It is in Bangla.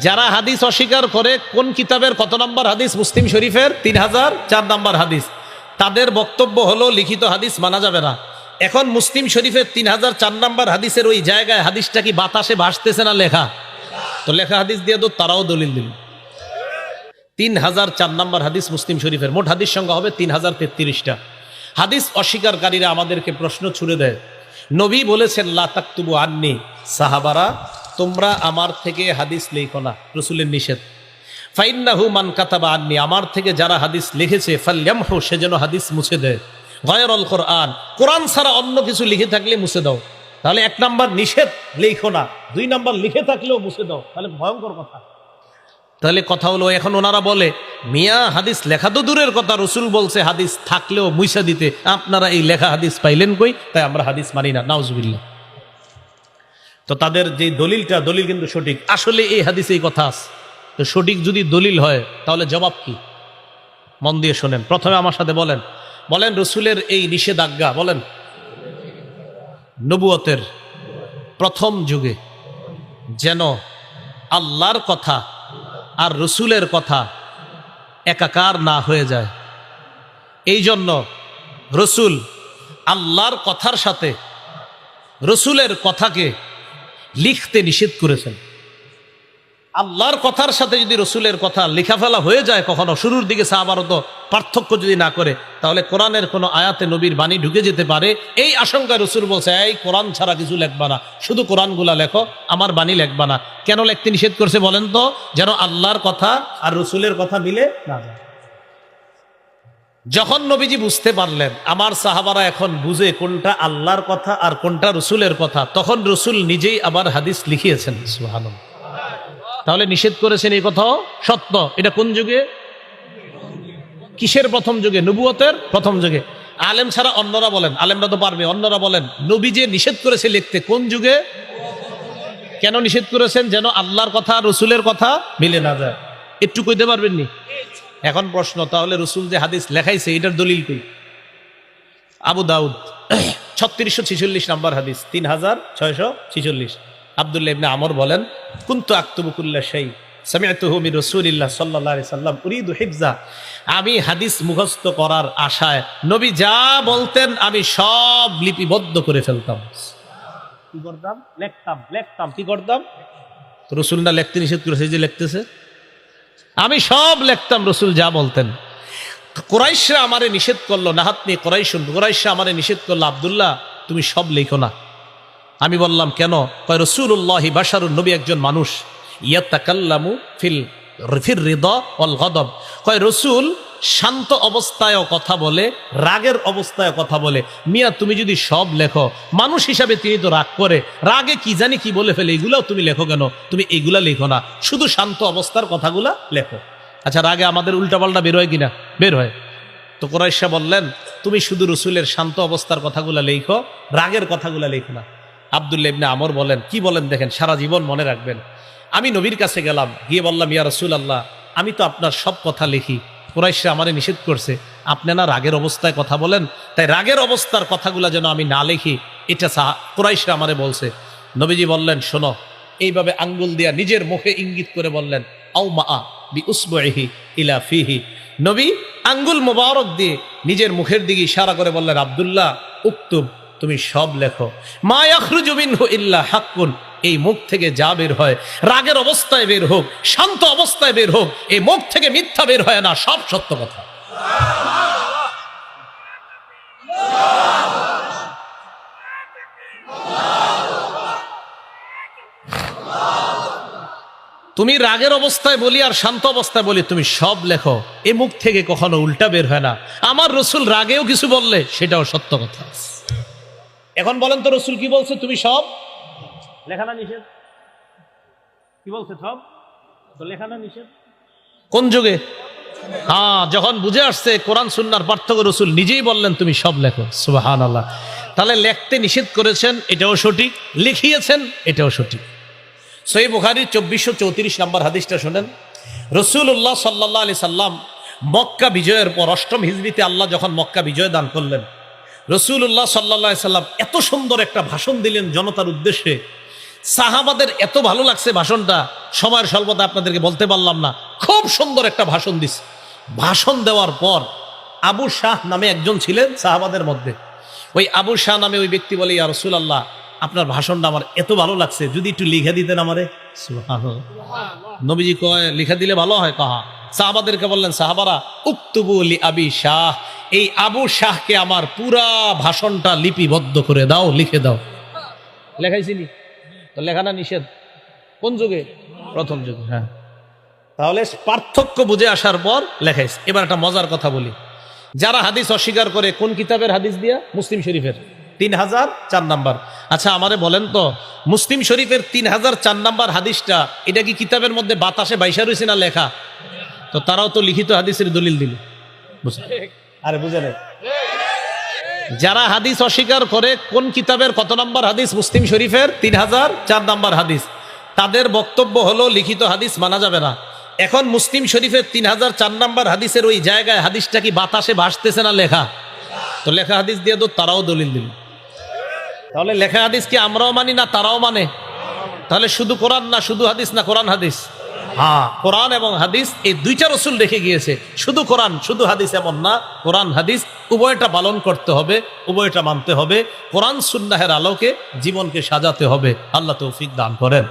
যারা হাদিস অস্বীকার করে, কোন কিতাবের কত নম্বর হাদিস? মুসলিম শরীফের তিন হাজার চার নম্বর হাদিস। তাদের বক্তব্য হলো, লিখিত হাদিস মানা যাবে না। এখন মুসলিম শরীফের তিন হাজার চার নম্বর হাদিসের ওই জায়গায় হাদিসটা কি বাতাসে ভাসতেছে না লেখা? তো লেখা হাদিস দিয়ে তো তারাও দলিল দিল। তিন হাজার চার নম্বর হাদিস মুসলিম শরীফের। মোট হাদিস সংখ্যা হবে তিন হাজার তেত্রিশটা। হাদিস অস্বীকারীরা আমাদেরকে প্রশ্ন ছুড়ে দেয়। নবী বলেছেন, লা তাকতুবু আননি সাহাবারা তোমরা আমার থেকে হাদিস লেখো না, রসুলের নিষেধ। ফাইন্নাহু মান কাতাবা আননি, আমার থেকে যারা হাদিস লিখেছে, ফাল্যামহু, সে যেন হাদিস মুছে দেয়। গয়রল কোরআন কোরআন ছাড়া অন্য কিছু লিখে থাকলে মুছে দাও। তাহলে এক নাম্বার নিষেধ, লেখো না। দুই নাম্বার লিখে থাকলেও মুছে দাও। তাহলে ভয়ঙ্কর কথা। তাহলে কথা হলো, এখন ওনারা বলে, মিয়া, হাদিস লেখা তো দূরের কথা, রসুল বলছে হাদিস থাকলেও মুইসা দিতে। আপনারা এই লেখা হাদিস পাইলেন কই? তাই আমরা হাদিস মানি না। নাউজুবিল্লাহ। তো তাদের যে দলিলটা, দলিল কিন্তু সঠিক। আসলে এই হাদিসে এই কথা আছে। তো সঠিক যদি দলিল হয়, তাহলে জবাব কি? মন দিয়ে শোনেন। প্রথমে আমার সাথে বলেন। বলেন, রসুলের এই নিষেধাজ্ঞা, বলেন, নবুয়তের প্রথম যুগে যেন আল্লাহর কথা আর রসুলের কথা একাকার না হয়ে যায়। এই জন্য রসুল আল্লাহর কথার সাথে রসুলের কথাকে লিখতে নিষেধ করেছেন। আল্লাহর কথার সাথে যদি রসুলের কথা লেখাফেলা হয়ে যায় কখনো, শুরুর দিকে সাহাবারত পার্থক্য যদি না করে, তাহলে কোরআনের কোনো আয়াতে নবীর বাণী ঢুকে যেতে পারে। এই আশঙ্কায় রসুল বলছে, এই কোরআন ছাড়া কিছু লেখবা না। শুধু কোরআনগুলা লেখো, আমার বাণী লেখবা না। কেন লিখতে নিষেধ করছে বলেন তো? যেন আল্লাহর কথা আর রসুলের কথা মিলে না যায়। যখন নবীজি বুঝতে পারলেন, আমার সাহাবারা এখন বুঝে কোনটা আল্লাহর কথা আর কোনটা রসুলের কথা তখন রসুল নিজেই আবার হাদিস লিখিয়েছেন সুহানন্দ তাহলে নিষেধ করেছেন এই কথাও? সত্য। এটা কোন যুগে? কিসের প্রথম যুগে? নবুয়তের প্রথম যুগে। আলেম ছাড়া অন্যরা বলেন, আলেমরা তো পারবে, অন্যরা বলেন, নবী যে নিষেধ করেছে লিখতে কোন যুগে? কেন নিষেধ করেছেন? যেন আল্লাহর কথা রসুলের কথা মিলে না যায়। একটু কইতে পারবেন নি এখন প্রশ্ন তাহলে রসুল যে হাদিস লেখাইছে এটার দলিল কই? আবু দাউদ ছত্রিশশো ছিচল্লিশ নাম্বার হাদিস তিন হাজার ছয়শো ছিচল্লিশ। আবদুল্লাহ ইবনে আমর বলেন কুন্তু আক্তবুকুল্লা সেই সামিআতুহু মির রাসূলিল্লাহ আলাইহি সাল্লাম উরিদু হিফজা। আমি হাদিস মুখস্থ করার আশায় নবী যা বলতেন আমি সব লিপিবদ্ধ করে ফেলতাম। কি করতাম? লিখতাম লিখতাম কি করতাম? রসুল না লিখতে নিষেধ করেছে যে লিখতেছে। আমি সব লিখতাম, রসুল যা বলতেন। কোরাইশরা আমারে নিষেধ করল নাহাতনি কোরাইশুন কোরাইশরা আমারে নিষেধ করল, আবদুল্লাহ, তুমি সব লেখো না। আমি বললাম, কেন? কয় রসুল্লাহি বাসারুল নবী একজন মানুষ। ইয়াত্তাকাল্লামু ফিল, ফির হৃদ অল গদব। কয়, রসুল শান্ত অবস্থায়ও কথা বলে, রাগের অবস্থায় কথা বলে। মিয়া, তুমি যদি সব লেখো, মানুষ হিসাবে তিনি তো রাগ করে। রাগে কি জানি কি বলে ফেলে, এগুলাও তুমি লেখো কেন? তুমি এগুলা লেখো না। শুধু শান্ত অবস্থার কথাগুলা লেখো। আচ্ছা রাগে আমাদের উল্টাপাল্টা বের হয় কিনা? বের হয়। তো কোরাইশা বললেন, তুমি শুধু রসুলের শান্ত অবস্থার কথাগুলা লেখো, রাগের কথাগুলা লেখো না। আবদুল্লা ইবনে আমর বলেন, কি বলেন দেখেন, সারা জীবন মনে রাখবেন। আমি নবীর কাছে গেলাম, গিয়ে বললাম, ইয়া রসুল আল্লাহ আমি তো আপনার সব কথা লিখি। কোরাইশা আমারে নিষেধ করছে। আপনি না রাগের অবস্থায় কথা বলেন? তাই রাগের অবস্থার কথাগুলা যেন আমি না লিখি, এটা সাহা কোরাইশা আমারে বলছে। নবীজি বললেন, শোনো, এইভাবে আঙ্গুল দিয়া নিজের মুখে ইঙ্গিত করে বললেন আউ মা আ বি উসবহি ইলা ফিহি। নবী আঙ্গুল মোবারক দিয়ে নিজের মুখের দিকে ইশারা করে বললেন, আবদুল্লাহ উক্তুব তুমি সব লেখো। মা ইয়াখরুজুমিনহু ইল্লা হাক্কুন। এই মুখ থেকে যা বের হয়, রাগের অবস্থায় বের হোক, শান্ত অবস্থায় বের হোক, এই মুখ থেকে মিথ্যা বের হয় না, সব সত্য কথা। তুমি রাগের অবস্থায় বলি আর শান্ত অবস্থায় বলি, তুমি সব লেখো, এ মুখ থেকে কখনো উল্টা বের হয় না। আমার রসুল রাগেও কিছু বললে, সেটাও সত্য কথা। এখন বলেন তো রসুল কি বলছে, তুমি সব? লেখানা নিষেধ। কি বলছে, সব? তো লেখানা নিষেধ। কোন যুগে? হ্যাঁ যখন বুঝে আসছে কোরআন, সুন্নার পার্থক্য রসুল নিজেই বললেন, তুমি সব লেখো। সুবাহান আল্লাহ তাহলে লেখতে নিষেধ করেছেন, এটাও সঠিক। লিখিয়েছেন, এটাও সঠিক। সই বুখারির চব্বিশশো চৌত্রিশ নম্বর হাদিসটা শোনেন। রসুল্লাহ সাল্লাহ আলি সাল্লাম মক্কা বিজয়ের পর, অষ্টম হিজড়িতে আল্লাহ যখন মক্কা বিজয় দান করলেন রসুল্লাহ সাল্লাহ সাল্লাম এত সুন্দর একটা ভাষণ দিলেন জনতার উদ্দেশ্যে। সাহাবাদের এত ভালো লাগছে ভাষণটা, সময়ের স্বল্পতা আপনাদেরকে বলতে পারলাম না। খুব সুন্দর একটা ভাষণ দিস ভাষণ দেওয়ার পর আবু শাহ নামে একজন ছিলেন সাহাবাদের মধ্যে। ওই আবু শাহ নামে ওই ব্যক্তি বলে, ইয়া রসুল আল্লাহ আপনার ভাষণটা আমার এত ভালো লাগছে, যদি একটু লিখে দিতেন আমারে। নবীজি কয়, লিখে দিলে ভালো হয়? কাহা। সাহাবাদেরকে বললেন, সাহাবারা, উক্তুবু লি আবি শাহ, এই আবু শাহকে আমার পুরা ভাষণটা লিপিবদ্ধ করে দাও, লিখে দাও। লেখাইছিলি? তো লেখানা নিষেধ। কোন যুগে? প্রথম যুগে। হ্যাঁ। তাহলে পার্থক্য বুঝে আসার পর লেখাইছে। এবার একটা মজার কথা বলি। যারা হাদিস অস্বীকার করে কোন কিতাবের হাদিস দিয়া? মুসলিম শরীফের। তিন হাজার চার নাম্বার। আচ্ছা আমারে বলেন তো মুসলিম শরীফের তিন হাজার চার নাম্বার হাদিসটা এটা কি কিতাবের মধ্যে বাতাসে বাইসা রয়েছে না লেখা? তো তারাও তো লিখিত হাদিসের দলিল দিল। বুঝলেন? আরে বুঝে নেই যারা হাদিস অস্বীকার করে, কোন কিতাবের কত নম্বর হাদিস? মুসলিম শরীফের তিন হাজার চার নাম্বার হাদিস। তাদের বক্তব্য হলো, লিখিত হাদিস মানা যাবে না। এখন মুসলিম শরীফের তিন হাজার চার নাম্বার হাদিসের ওই জায়গায় হাদিসটা কি বাতাসে ভাসতেছে না লেখা? তো লেখা হাদিস দিয়ে তো তারাও দলিল দিল। তাহলে লেখা হাদিস কি আমরাও মানি না তারাও মানে? তাহলে শুধু কোরআন না শুধু হাদিস না কোরআন হাদিস? হ্যাঁ কোরআন এবং হাদিস এই দুইটা রসুল রেখে গিয়েছে। শুধু কোরআন, শুধু হাদিস এমন না, কোরআন, হাদিস উভয়টা পালন করতে হবে, উভয়টা মানতে হবে। কোরআন সুন্নাহের আলোকে জীবনকে সাজাতে হবে। আল্লাহ তৌফিক দান করেন।